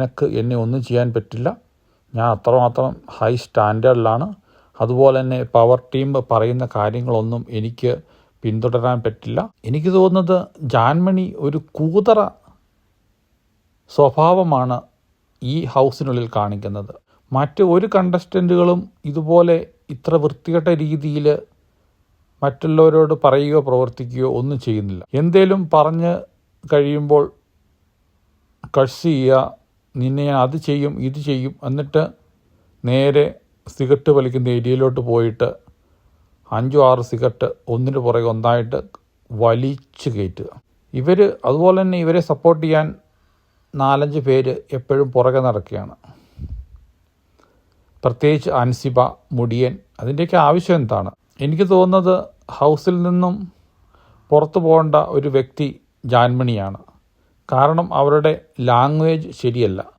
നിനക്ക് എന്നെ ഒന്നും ചെയ്യാൻ പറ്റില്ല. ഞാൻ അത്രമാത്രം ഹൈ സ്റ്റാൻഡേർഡിലാണ് അതുപോലെ തന്നെ പവർ ടീം പറയുന്ന കാര്യങ്ങളൊന്നും എനിക്ക് പിന്തുടരാൻ പറ്റില്ല. എനിക്ക് തോന്നുന്നത് ജാൻമണി ഒരു കൂതറ സ്വഭാവമാണ് ഈ ഹൗസിനുള്ളിൽ കാണിക്കുന്നത്. മറ്റ് ഒരു കണ്ടസ്റ്റന്റുകളും ഇതുപോലെ ഇത്ര വൃത്തികെട്ട രീതിയിൽ മറ്റുള്ളവരോട് പറയുകയോ പ്രവർത്തിക്കുകയോ ഒന്നും ചെയ്യുന്നില്ല. എന്തേലും പറഞ്ഞ് കഴിയുമ്പോൾ കഴ്സ് ചെയ്യുക നിന്നെ ഞാൻ അത് ചെയ്യും ഇത് ചെയ്യും. എന്നിട്ട് നേരെ സിഗരറ്റ് വലിക്കുന്ന ഏരിയയിലോട്ട് പോയിട്ട് അഞ്ചോ ആറ് സിഗരറ്റ് ഒന്നിന് പുറകെ ഒന്നായിട്ട് വലിച്ചു കയറ്റുക. ഇവർ അതുപോലെ തന്നെ ഇവരെ സപ്പോർട്ട് ചെയ്യാൻ നാലഞ്ച് പേര് എപ്പോഴും പുറകെ നടക്കുകയാണ്. പ്രത്യേകിച്ച് അൻസിബ മുടിയൻ അതിന്റെയൊക്കെ ആവശ്യം എന്താണ്? എനിക്ക് തോന്നുന്നത് ഹൗസിൽ നിന്നും പുറത്തു പോകേണ്ട ഒരു വ്യക്തി ജാൻമണിയാണ്. കാരണം അവരുടെ ലാംഗ്വേജ് ശരിയല്ല.